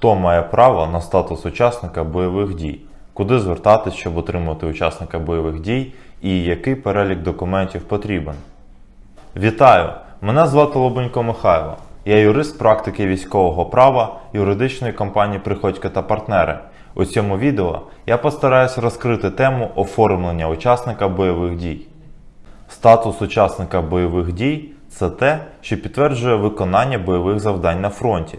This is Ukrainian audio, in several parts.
Хто має право на статус учасника бойових дій? Куди звертатись, щоб отримати учасника бойових дій, і який перелік документів потрібен? Вітаю! Мене звати Лобунько Михайло. Я юрист практики військового права юридичної компанії Приходько та партнери. У цьому відео я постараюсь розкрити тему оформлення учасника бойових дій. Статус учасника бойових дій це те, що підтверджує виконання бойових завдань на фронті.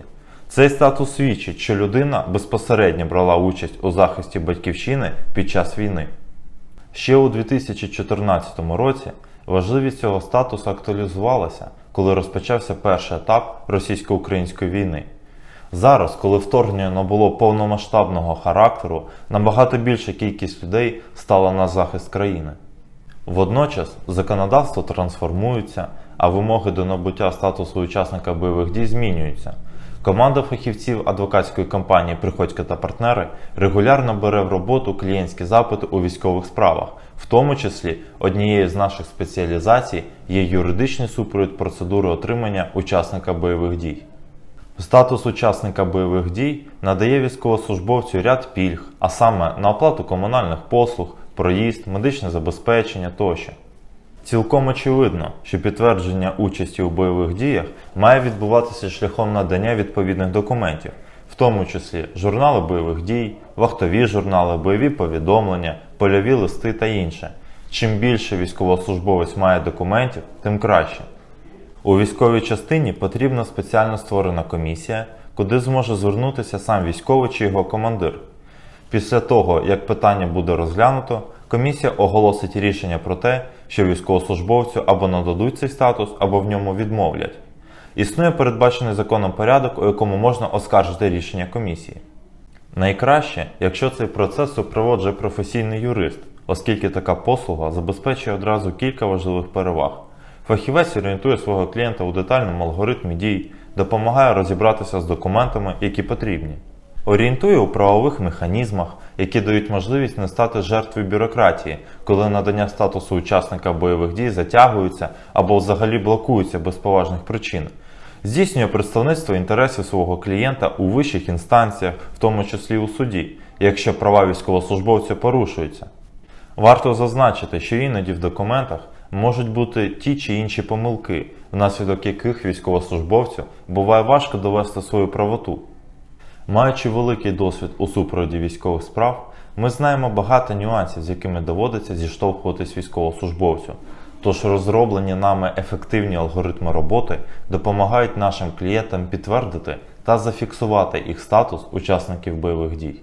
Цей статус свідчить, що людина безпосередньо брала участь у захисті батьківщини під час війни. Ще у 2014 році важливість цього статусу актуалізувалася, коли розпочався перший етап російсько-української війни. Зараз, коли вторгнення набуло повномасштабного характеру, набагато більша кількість людей стала на захист країни. Водночас законодавство трансформується, а вимоги до набуття статусу учасника бойових дій змінюються. Команда фахівців адвокатської компанії Приходько та партнери регулярно бере в роботу клієнтські запити у військових справах, в тому числі однією з наших спеціалізацій є юридичний супровід процедури отримання учасника бойових дій. Статус учасника бойових дій надає військовослужбовцю ряд пільг, а саме на оплату комунальних послуг, проїзд, медичне забезпечення тощо. Цілком очевидно, що підтвердження участі у бойових діях має відбуватися шляхом надання відповідних документів, в тому числі журнали бойових дій, вахтові журнали, бойові повідомлення, польові листи та інше. Чим більше військовослужбовець має документів, тим краще. У військовій частині потрібна спеціально створена комісія, куди зможе звернутися сам військовий чи його командир. Після того, як питання буде розглянуто, комісія оголосить рішення про те, що військовослужбовцю або нададуть цей статус, або в ньому відмовлять. Існує передбачений законом порядок, у якому можна оскаржити рішення комісії. Найкраще, якщо цей процес супроводжує професійний юрист, оскільки така послуга забезпечує одразу кілька важливих переваг. Фахівець орієнтує свого клієнта у детальному алгоритмі дій, допомагає розібратися з документами, які потрібні. Орієнтує у правових механізмах, які дають можливість не стати жертвою бюрократії, коли надання статусу учасника бойових дій затягуються або взагалі блокуються без поважних причин. Здійснює представництво інтересів свого клієнта у вищих інстанціях, в тому числі у суді, якщо права військовослужбовця порушуються. Варто зазначити, що іноді в документах можуть бути ті чи інші помилки, внаслідок яких військовослужбовцю буває важко довести свою правоту. Маючи великий досвід у супроводі військових справ, ми знаємо багато нюансів, з якими доводиться зіштовхуватись військовослужбовцю. Тож розроблені нами ефективні алгоритми роботи допомагають нашим клієнтам підтвердити та зафіксувати їх статус учасників бойових дій.